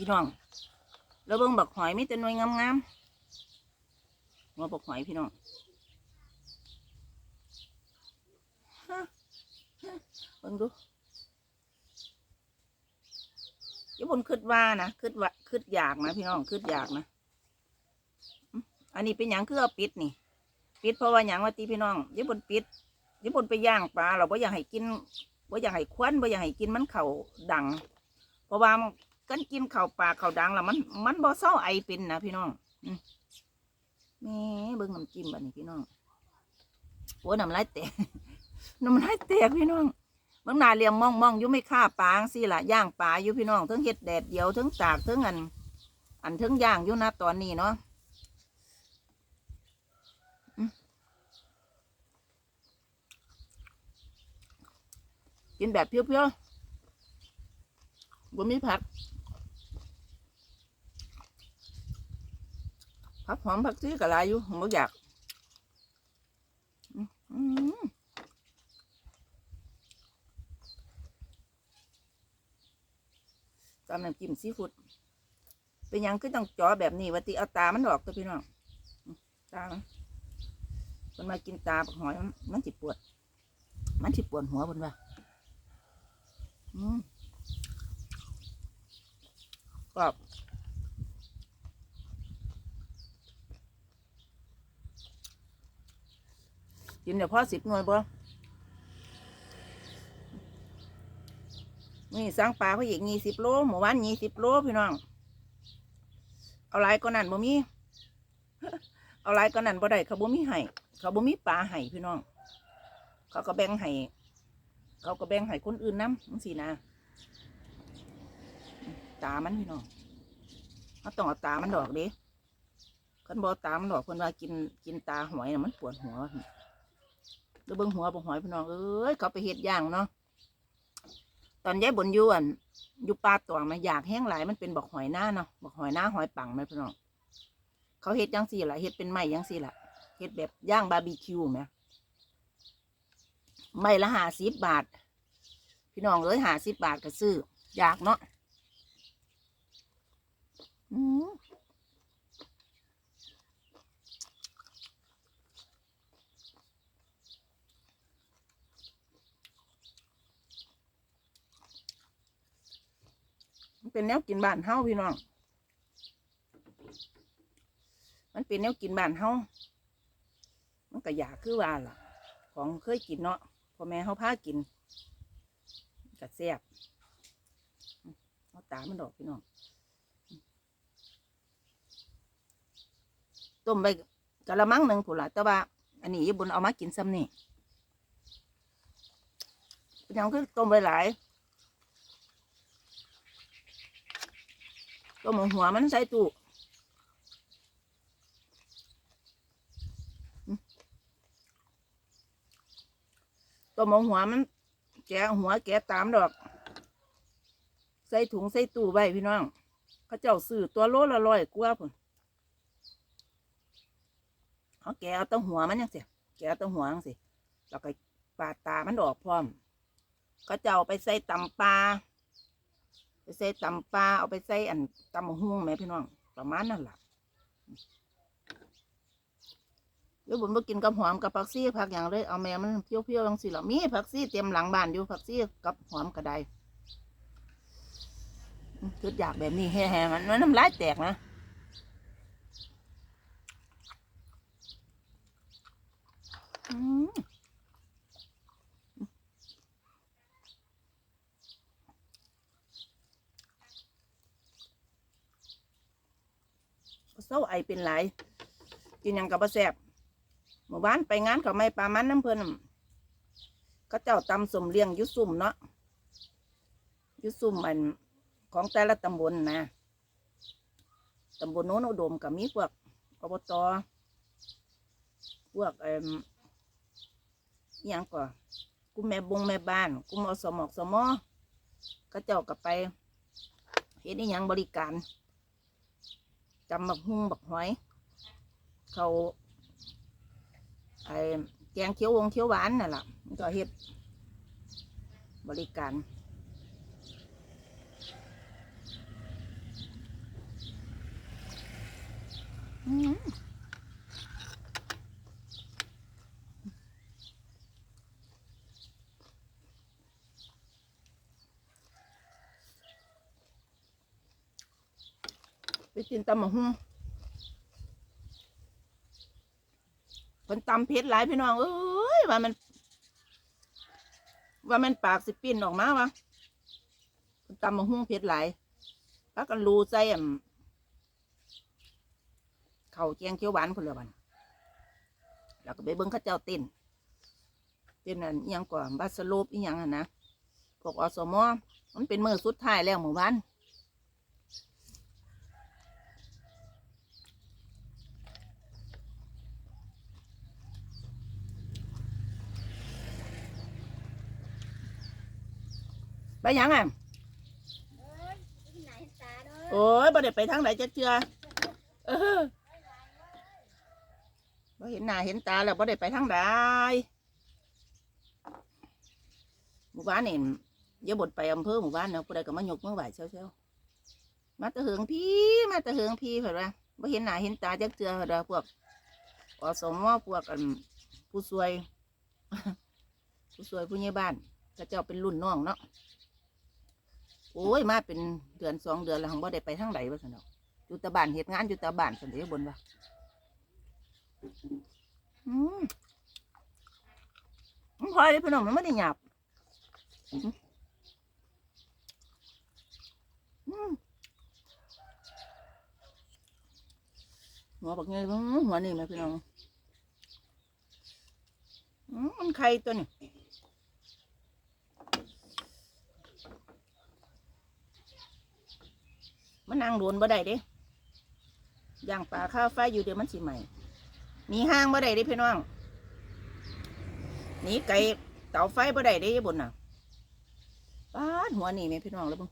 พี่น้องแล้วเบิ่งบักหอยมีแต่หน่วยงามๆหัวบักหอยพี่น้องฮะฮะเบิ่งดูญี่ปุ่นคิดว่านะคิดว่าคิดอยากนะพี่น้องคิดอยากนะอันนี้เป็นหยังคือเอาปิดนี่ปิดเพราะว่าหยังว่าตีพี่น้องญี่ปุ่นปิดญี่ปุ่นไปย่างปลาเราบ่อยากให้กินบ่อยากให้ควันบ่อยากให้กินมันเข่าดัง เพราะว่า กันกินเข่าวปลาเข่าวดังแล้วมัน มันบ่เศร้าไอเป็นนะพี่น้องแม่เบิ่งน้ำจิ้มบัดนี้พี่น้องโอ้น้ำลายแตกน้ำลายแตกพี่น้องเบิ่งนาเลี้ยงมองมองอยู่ไม่ฆ่าปลาสิล่ะย่างปลาอยู่พี่น้องทั้งเห็ดแดดเดียวทั้งตากทั้งอัน อันทั้งย่างอยู่นะตอนนี้เนาะกินแบบเพียวๆบ่มีผัก ผักหอมผักชีกะลายอยู่ผมบ่อยากอืมอืมตำน้ำจิ้มซีฟู้ดเป็นยังคือต้องจ่อแบบนี้ว่าติเอาตามันออกตัวพี่น้องตามันคนมากินตาผักหอยมันจิปวด มันจิปวดหัวบนว่าอืมกรอบ กินเดี๋ยวพ่อสิบหน่วยบ่นี่สร้งปลาเขาอีกยี่สิบโลหมู่บ้านยี่สิบโลพี่น้อง เอาหลายก็นั่นบ่มี เอาหลายก็นั่นบ่ได้เขาบ่มีให้เขาบ่มีปลาให้พี่น้อง เขาก็แบ่งให้เขาก็แบ่งให้คนอื่นน้ำจังสินะ ตามันพี่น้องเขาต้องเอาตามันดอกดิคันบอตามันดอกคนว่ากินกินตาหอยนะมันปวดหัว แล้วเบิ่งหัวบ่หอยพี่น้องเอ้ยเขาไปเฮ็ดย่างเนาะตอนย้ายบนยวนอยู่ป่าตวงมาอยากแห้งหลายมันเป็นบอกหอยหน้าเนาะบอกหอยหน้าหอยปังไหมพี่น้องเขาเฮ็ดจังสี่ละเฮ็ดเป็นไม้จังสี่ละเฮ็ดแบบย่างบาร์บีคิวไหมไม่ละหาสิบบาท พี่น้องเอ้ยหาสิบบาทก็ซื้ออยากเนาะ อืมมัน เป็นแนวกินบ้านเฮาพี่น้อง มันเป็นแนวกินบ้านเฮามันก็อยากคือว่าล่ะ ของเคยกินเนาะพ่อแม่เฮาพากินก็แซ่บอืมเอาตามันดอกพี่น้องต้มไปกะละมังหนึ่งผู้นละแต่ว่า อันนี้ญี่ปุ่นเอามากินซ้ำนี่ยังคือต้มไปหลาย ต้มอาหัวมันใส่ตู้อืมต้มอาหัวมันแกะหัวแกะตามดอก ใส่ถุงใส่ตู้ไว้พี่น้องเขาเจ้าซื้อตัวโลละร้อยกว่าพุ่นเขาแกะเอาตั้งหัวมันยังสิแกะเอาตั้งหัวยังสิแล้วก็ปาดตามันออกพร้อมก็จะเอาไปใส่ตำปลา ไปใส่ตำปลาเอาไปใส่อันตำมะฮุ่งแมพี่น้อง ประมาณนั่นแหละเดี๋ยวบุญมากินกับหอมกับผักซี่ผักอย่างเลยเอาแม่มันเปรี้ยวๆยังสิหรอมีผักซี่เตรียมหลังบ้านอยู่ผักซี่กับหอมกระไดอืมคือยากแบบนี้แฮ่ๆมันมันน้ำลายแตกนะอืม เศร้าไอเป็นไรกินหยังกับบะแสบเมื่อวานไปงานเขาไม่ปลามันน้ำเพลินนเขาเจ้าตำสมเลี้ยงยุสุ่มเนาะยุสุ่มมันของแต่ละตำบลนะตำบลโน้นอุดมกับมีพวกอบตพวกเอ่มอิหยังก่อกุมแม่บงแม่บ้าน กุมอสมอกสมอก็เจ้ากับไปเฮ็ดอิหยังบริการ จำบักฮุงบักหอย เขาไอแกงเขียววงเขียวหวานนั่นแหละก็เฮ็ดบริการ อืมไป กินตำมะฮุ่งคนตำเพชรหลายพี่น้อง เอ้ยว่ามัน ว่ามันปากสิปิ้นออกมาวะคนตำมะฮุ่งเพชรหลายพักกันรูใจอะเข่าแกงเขียวหวานคนละวันแล้วก็ไปเบิ้งข้าเจ้าเต้นเต้นนั่นยังกว่าบาสโลปอีหยังอะนะพวกอสมอมันเป็นมือสุดท้ายแล้วหมู่บ้าน ไปหยังอะเอ้ยที่ไหนตาเด้อโอ้ยบ่ได้ไปทางไหนจะเจือเออบ่เห็นหน้าเห็นตาแล้วบ่ได้ไปทางใดหมู่บ้านนี่เดี๋ยวบดไปอำเภอหมู่บ้านเนาะผู้ใดก็มายกมือไหวเช้าๆมาตะเหิงพี่มาตะเหิงพี่เพิ่นว่าบ่เห็นหน้าเห็นตาจักเจือเพิ่นว่าพวกอสมพวกอันผู้ช่วย ผู้ช่วยผู้ใหญ่บ้านก็เจ้าเป็นรุ่นน้องเนาะ โอ้ยมาเป็นเดือนสองเดือนแล้วหังบ่ได้ไปทางไหนวะสนอกอยู่ตะบ้านเหตุงานอยู่ตะบ้านสันเดียบนวะอืมมันพอเลยพี่น้องมันไม่ได้หยาบอืมอืมหัวบักไงหัวนี่ไหมพี่น้องอืมมันไข่ตัวนี้ มันนั่งโดนบ่ได้เด้ย่างปลาข้าวไฟอยู่เดี๋ยวมันสิใหม่หนีห้างบ่ได้เด้พี่น้องหนีไก่เตาไฟบ่ได้เด้ยายบนน่ะป้าหัวนี่แม่พี่น้องแล้วเบึง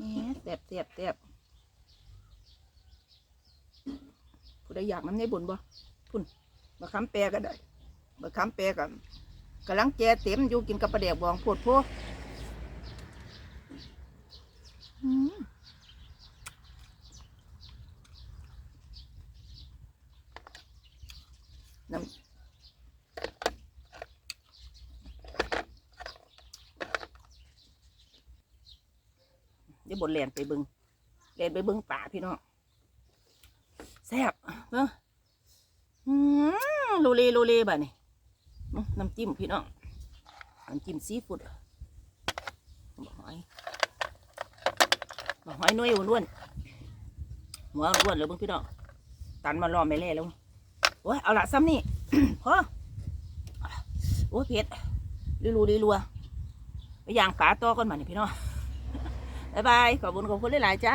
นี่แตบแตบแตบผู้ใดอยากน้ำในบนบ่พุ่นมาค้ำแปรก็ได้มาค้ำแปรกัน กำลังแจเต็มอยู่กินกับปลาเดียกบองโพดพอืมน้ำเดี๋ยวบนแลนไปบิงแลนไปบิงป่าพี่น้องแซ่บเนาะอืมลูเลลูเลบ่ะนี่อื้อ น้ำจิ้มพี่น้องน้ำจิ้มซีฟู้ดบอกหอยบอกหอยน้อยอ้วนหัวอ้วนเลยเบิ่งพี่น้องตันมาล้อไม่เล่แล้วโอ้ยเอาละซ้ำนี่พอโอ้ยเผ็ดรีรูรีรัวไปย่างปลาต่อก่อนมานี่พี่น้องบายบายขอบคุณขอบคุณหลายๆจ้า